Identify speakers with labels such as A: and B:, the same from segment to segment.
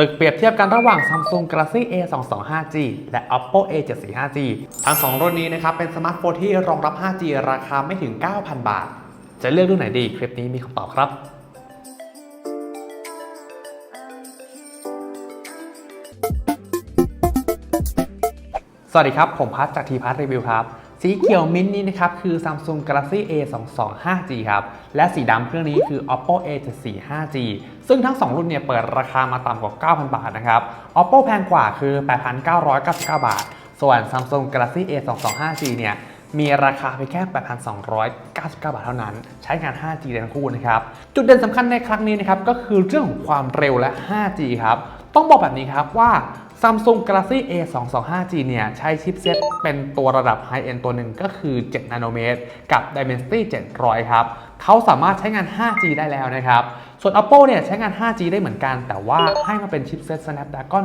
A: ศึกเปรียบเทียบกันระหว่าง Samsung Galaxy A 2 2 5G และ Oppo A 7 4 5G ทั้งสองรุ่นนี้นะครับ เป็นสมาร์ทโฟนที่รองรับ 5G ราคาไม่ถึง 9,000 บาท จะเลือกรุ่นไหนดี คลิปนี้มีคำตอบครับสวัสดีครับ ผมพัทจากทีพัทรีวิวครับ สีเขียวมิ้นท์นี้นะครับคือ Samsung Galaxy A 2 2 5G ครับ และสีดำเครื่องนี้คือ Oppo A 7 4 5G ซึ่งทั้ง 2 รุ่นเนี่ยเปิดราคามาต่ำกว่า 9,000 บาทนะครับ Oppo แพงกว่าคือ 8,999 บาท ส่วน Samsung Galaxy A 2 2 5G เนี่ยมีราคาเพียงแค่ 8,299 บาทเท่านั้น ใช้งาน 5G ได้ทั้งคู่นะครับ จุดเด่นสำคัญในครั้งนี้นะครับก็คือเรื่องของความเร็วและ 5G ครับ ต้องบอกแบบนี้ครับว่า Samsung Galaxy A 2 2 5G เนี่ยใช้ชิปเซ็ตเป็นตัวระดับ High End ตัวหนึ่งก็คือ 7 นาโนเมตร กับ Dimensity 700 ครับเขาสามารถใช้งาน 5G ได้แล้วนะครับ ส่วน Oppo เนี่ยใช้งาน 5G ได้เหมือนกัน แต่ว่าให้มาเป็นชิปเซ็ต Snapdragon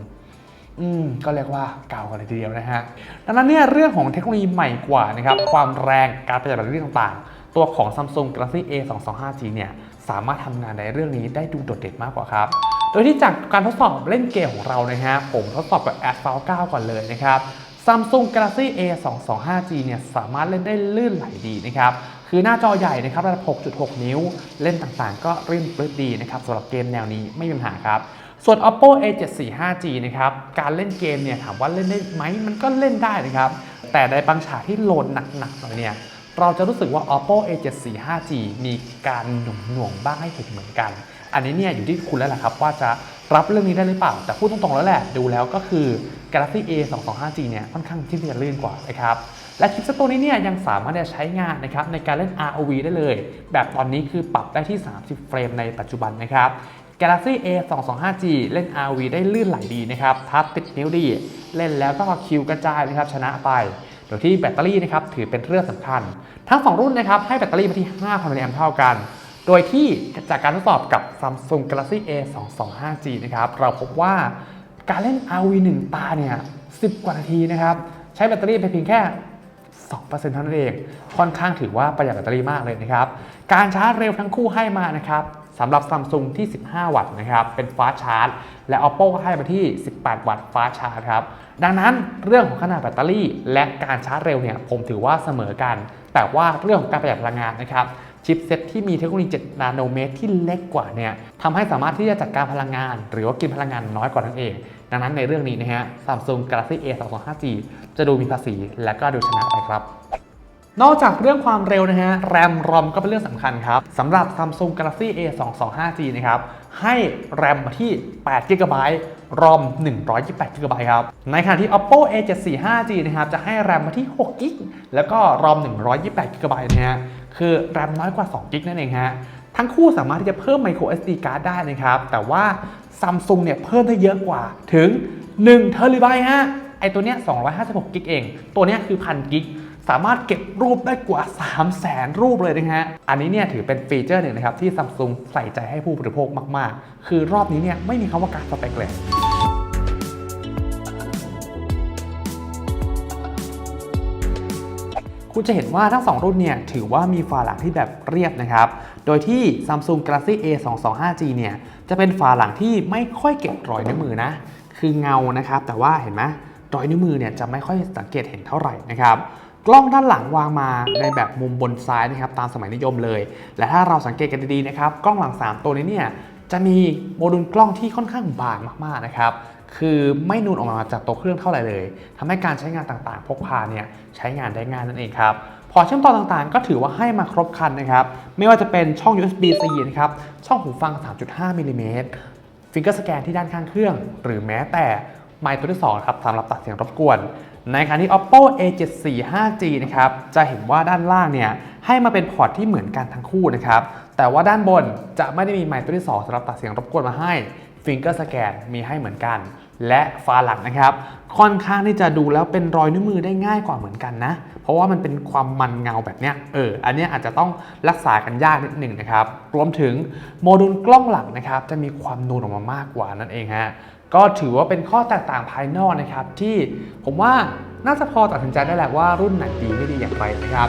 A: 480อืมก็เรียกว่าเก่ากันเลยทีเดียวนะฮะ ดังนั้นเนี่ยเรื่องของเทคโนโลยีใหม่กว่านะครับ ความแรงการประหยัดแบตเตอรี่ต่างๆ ตัวของ Samsung Galaxy A 2 2 5G เนี่ย สามารถทำงานในเรื่องนี้ได้ดูโดดเด่นมากกว่าครับ โดยที่จากการทดสอบเล่นเกมของเรานะฮะผมทดสอบกับ Asphalt 9 ก่อนเลยนะครับ Samsung Galaxy A 2 2 5G เนี่ยสามารถเล่นได้ลื่นไหลดีนะครับ คือหน้าจอใหญ่นะครับระดับ 6.6 นิ้ว เล่นต่างๆ ก็รื่นปลื้ดดีนะครับสำหรับเกมแนวนี้ไม่มีปัญหาครับ ส่วน Oppo A 7 4 5G นะครับ การเล่นเกมเนี่ยถามว่าเล่นได้ไหมมันก็เล่นได้นะครับ แต่ในบางฉากที่โหลดหนักๆหน่อยเนี่ยเราจะรู้สึกว่า Oppo A 7 4 5G มีการหน่วงหน่วงๆบ้างให้เห็นเหมือนกัน อันนี้เนี่ยอยู่ที่คุณแล้วแหละครับว่าจะรับเรื่องนี้ได้หรือเปล่า แต่พูดตรงๆแล้วแหละดูแล้วก็คือ Galaxy A 2 2 5G เนี่ยค่อนข้างที่จะลื่นกว่านะครับและชิปเซตตัวนี้เนี่ยยังสามารถจะใช้งานนะครับในการเล่น ROV ได้เลย แบบตอนนี้คือปรับได้ที่ 30 เฟรมในปัจจุบันนะครับ Galaxy A 2 2 5G เล่น ROV ได้ลื่นไหลดีนะครับทับติดนิ้วดี เล่นแล้วก็คิวกระจายนะครับชนะไป โดยที่แบตเตอรี่นะครับถือเป็นเรื่องสำคัญ ทั้ง 2 รุ่นนะครับให้แบตเตอรี่มาที่ 5,000มิลลิแอมเท่ากัน โดยที่จากการทดสอบกับ Samsung Galaxy A 2 2 5G นะครับเราพบว่าการเล่น RV 1ตาเนี่ย10 กว่านาทีนะครับ ใช้แบตเตอรี่ไปเพียงแค่ 2%เท่านั้นเอง ค่อนข้างถือว่าประหยัดแบตเตอรี่มากเลยนะครับ การชาร์จเร็วทั้งคู่ให้มานะครับสำหรับ Samsung ที่ 15 วัตต์นะครับ เป็นฟ้าชาร์จ และ Oppo ก็ให้มาที่ 18 วัตต์ฟ้าชาร์จครับ ดังนั้นเรื่องของขนาดแบตเตอรี่ และการชาร์จเร็วเนี่ยผมถือว่าเสมอกัน แต่ว่าเรื่องของการประหยัดพลังงานนะครับ ชิปเซ็ตที่มีเทคโนโลยี 7 นาโนเมตรที่เล็กกว่าเนี่ยทำให้สามารถที่จะจัดการพลังงาน หรือว่ากินพลังงานน้อยกว่านั่นเอง ดังนั้นในเรื่องนี้นะฮะ Samsung Galaxy A 2 2 5G จะดูมีภาษีและก็ดูชนะไปครับ นอกจากเรื่องความเร็วนะฮะ แรมรอมก็เป็นเรื่องสำคัญครับสำหรับ Samsung Galaxy A 2 2 5G นะครับให้แรมมาที่8 g b รอม128 g b ครับ ในขณะที่ Oppo A 7 4 5G นะครับ จะให้แรมมาที่6 g b แล้วก็รอม128 g b นะฮะคือแรมน้อยกว่า2 g b นั่นเองฮะทั้งคู่สามารถที่จะเพิ่ม micro SD card ได้นะครับ แต่ว่า Samsung เนี่ยเพิ่มได้เยอะกว่าถึง1 t b ฮะไอตัวเนี้ย256 g b เอง ตัวเนี้ยคือ1,000 g b สามารถเก็บรูปได้กว่า 3 0 0แสนรูปเลยนะฮะ อันนี้เนี่ยถือเป็นฟีเจอร์หนึ่งนะครับที่ Samsung ใส่ใจให้ผู้บริโภคมาก ๆ คือรอบนี้เนี่ยไม่มีคำว่าการสเปคเลย คุณจะเห็นว่าทั้ง 2 รุ่นเนี่ยถือว่ามีฝาหลังที่แบบเรียบนะครับ โดยที่ Samsung Galaxy A 2 2 5G เนี่ยจะเป็นฝาหลังที่ไม่ค่อยเก็บรอยนิ้วมือนะ คือเงานะครับ แต่ว่าเห็นไหมรอยนิ้วมือเนี่ยจะไม่ค่อยสังเกตเห็นเท่าไหร่นะครับกล้องด้านหลังวางมาในแบบมุมบนซ้ายนะครับตามสมัยนิยมเลย และถ้าเราสังเกตกันดีๆนะครับกล้องหลัง 3 ตัวนี้เนี่ย จะมีโมดูลกล้องที่ค่อนข้างบางมากๆนะครับ คือไม่นูนออกมาจากตัวเครื่องเท่าไหร่เลยทำให้การใช้งานต่างๆ พกพาเนี่ยใช้งานได้ง่ายนั่นเองครับ พอเชื่อมต่อต่างๆ ก็ถือว่าให้มาครบครันนะครับ ไม่ว่าจะเป็นช่อง USB-C นะครับ ช่องหูฟัง 3.5มิลลิเมตรฟิงเกอร์สแกนที่ด้านข้างเครื่อง หรือแม้แต่ไมค์ตัวที่2ครับสำหรับตัดเสียงรบกวน ในขณะที่ Oppo A74 5G นะครับ จะเห็นว่าด้านล่างเนี่ยให้มาเป็นพอร์ตที่เหมือนกันทั้งคู่นะครับ แต่ว่าด้านบนจะไม่ได้มีไมค์ตัวที่2สำหรับตัดเสียงรบกวนมาให้ฟิงเกอร์สแกนมีให้เหมือนกัน และฝาหลังนะครับ ค่อนข้างที่จะดูแล้วเป็นรอยนิ้วมือได้ง่ายกว่าเหมือนกันนะ เพราะว่ามันเป็นความมันเงาแบบเนี้ยเอออันเนี้ยอาจจะต้องรักษากันยากนิดหนึ่งนะครับ รวมถึงโมดูลกล้องหลังนะครับจะมีความนูนออกมามากกว่านั่นเองฮะก็ถือว่าเป็นข้อแตกต่างภายนอกนะครับ ที่ผมว่าน่าจะพอตัดสินใจได้แหละว่ารุ่นไหนดีไม่ดีอย่างไรนะครับ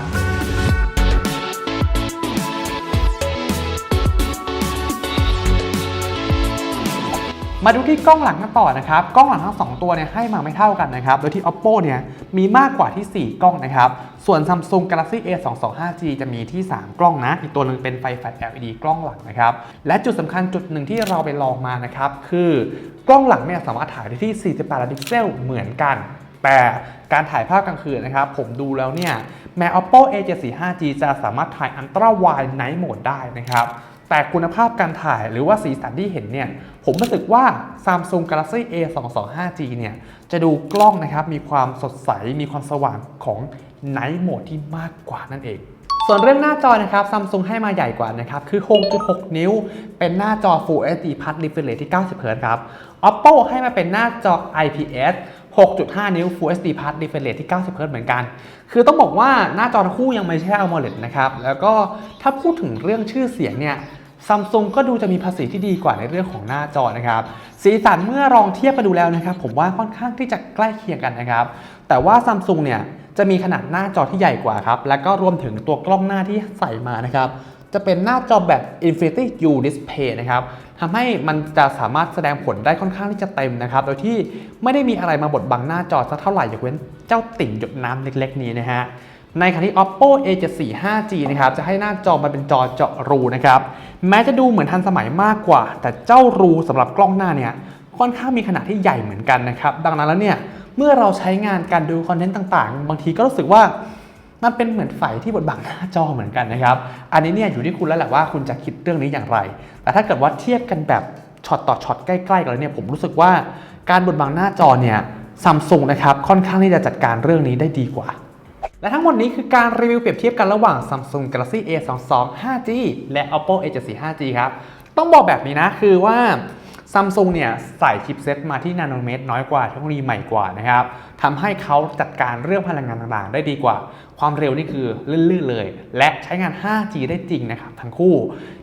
A: มาดูที่กล้องหลังกันต่อนะครับ กล้องหลังทั้ง 2 ตัวเนี่ยให้มาไม่เท่ากันนะครับ โดยที่ oppo เนี่ยมีมากกว่าที่ 4 กล้องนะครับ ส่วน samsung galaxy a 2 2 5 g จะมีที่ 3 กล้องนะ อีกตัวหนึงเป็นไฟแฟลช LED กล้องหลังนะครับ และจุดสำคัญจุดหนึ่งที่เราไปลองมานะครับ คือกล้องหลังเนี่ยสามารถถ่ายได้ที่ 48ล้านพิกเซลเหมือนกัน แต่การถ่ายภาพกลางคืนนะครับ ผมดูแล้วเนี่ยแม้ oppo a 7 4 5 g จะสามารถถ่าย ultra wide night mode ได้นะครับ แต่คุณภาพการถ่ายหรือว่าสีสันที่เห็นเนี่ย ผมรู้สึกว่า Samsung Galaxy A 2 2 5 G เนี่ย จะดูกล้องนะครับ มีความสดใส มีความสว่างของ Night Mode ที่มากกว่านั่นเอง ส่วนเรื่องหน้าจอนะครับ Samsung ให้มาใหญ่กว่านะครับ คือ 6.6 นิ้ว เป็นหน้าจอ Full HD Plus Refresh ที่ 90 Hz ครับ Oppo ให้มาเป็นหน้าจอ IPS 6.5 นิ้ว Full HD Plus Refresh ที่ 90 Hz เหมือนกัน คือต้องบอกว่าหน้าจอทั้งคู่ยังไม่ใช่ AMOLED นะครับ แล้วก็ถ้าพูดถึงเรื่องชื่อเสียงเนี่ย ซัมซุงก็ดูจะมีภาษีที่ดีกว่าในเรื่องของหน้าจอนะครับ สีสันเมื่อลองเทียบกันดูแล้วนะครับ ผมว่าค่อนข้างที่จะใกล้เคียงกันนะครับ แต่ว่าซัมซุงเนี่ยจะมีขนาดหน้าจอที่ใหญ่กว่าครับ แล้วก็รวมถึงตัวกล้องหน้าที่ใส่มานะครับ จะเป็นหน้าจอแบบ Infinity U Display นะครับทำให้มันจะสามารถแสดงผลได้ค่อนข้างที่จะเต็มนะครับ โดยที่ไม่ได้มีอะไรมาบดบังหน้าจอสักเท่าไหร่ยกเว้นเจ้าติ่งหยดน้ำเล็ก ๆ นี้นะฮะ ในขณะที่ oppo a74 5g นะครับจะให้หน้าจอมันเป็นจอเจาะรูนะครับแม้จะดูเหมือนทันสมัยมากกว่า แต่เจ้ารูสำหรับกล้องหน้าเนี่ยค่อนข้างมีขนาดที่ใหญ่เหมือนกันนะครับดังนั้นแล้วเนี่ยเมื่อเราใช้งานการดูคอนเทนต์ต่างๆ บางทีก็รู้สึกว่ามันเป็นเหมือนไฟที่บดบังหน้าจอเหมือนกันนะครับ อันนี้เนี่ยอยู่ที่คุณแล้วแหละว่าคุณจะคิดเรื่องนี้อย่างไร แต่ถ้าเกิดว่าเทียบกันแบบช็อตต่อช็อตใกล้ๆกันเลยเนี่ยผมรู้สึกว่าการบดบังหน้าจอเนี่ยซัมซุงนะครับค่อนข้างที่จะจัดการเรื่องนี้ได้ดีกว่า และทั้งหมดนี้คือการรีวิวเปรียบเทียบกันระหว่าง Samsung Galaxy A22 5G และ Oppo A74 5G ครับ ต้องบอกแบบนี้นะ คือว่า Samsung เนี่ยใส่ชิปเซ็ตมาที่นาโนเมตรน้อยกว่าเทคโนโลยีใหม่กว่านะครับทำให้เขาจัดการเรื่องพลังงานต่างๆ ได้ดีกว่า ความเร็วนี่คือลื่นๆเลย และใช้งาน 5G ได้จริงนะครับทั้งคู่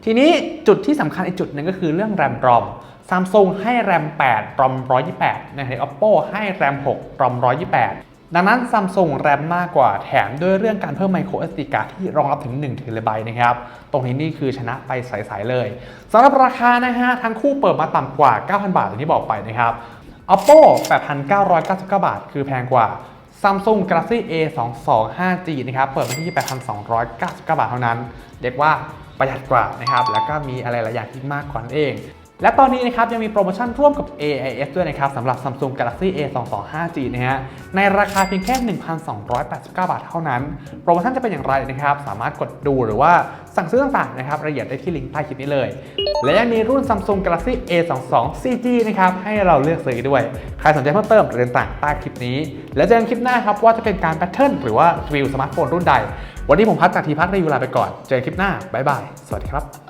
A: ทีนี้จุดที่สำคัญอีกจุดหนึ่งก็คือเรื่อง RAM ROM Samsung ให้ RAM 8 ROM 128ในขณะที่ Oppo ให้ RAM 6 ROM 128 ดังนั้น Samsung แรมมากกว่าแถมด้วยเรื่องการเพิ่ม micro SD card ที่รองรับถึง1 t b นะครับ ตรงนี้นี่คือชนะไปใสๆเลยสำหรับราคานะฮะ ทั้งคู่เปิดมาต่ำกว่า 9,000 บาทอย่างที่บอกไปนะครับ Oppo 8,999 บาท คือแพงกว่า Samsung Galaxy A 2 2 5G นะครับ เปิดมาที่ 8,299 บาทเท่านั้น เรียกว่าประหยัดกว่านะครับ แล้วก็มีอะไรหลายอย่างที่มากกว่านั่นเอง และตอนนี้นะครับยังมีโปรโมชั่นร่วมกับ AIS ด้วยนะครับสำหรับ Samsung Galaxy A 2 2 5G นะฮะในราคาเพียงแค่ 1,289 บาทเท่านั้น โปรโมชั่นจะเป็นอย่างไรนะครับ สามารถกดดูหรือว่าสั่งซื้อต่างๆนะครับรายละเอียดได้ที่ลิงก์ใต้คลิปนี้เลย และยังมีรุ่น Samsung Galaxy A 2 2 4G นะครับให้เราเลือกซื้อด้วย ใครสนใจเพิ่มเติมเรียนต่างใต้คลิปนี้ แล้วเจอกันคลิปหน้าครับว่าจะเป็นการแพทเทิร์นหรือว่ารีวิวสมาร์ทโฟนรุ่นใด วันนี้ผมพัดจากทีพัฒน์รีวิวลาไปก่อน เจอกันคลิปหน้าบ๊ายบายสวัสดีครับ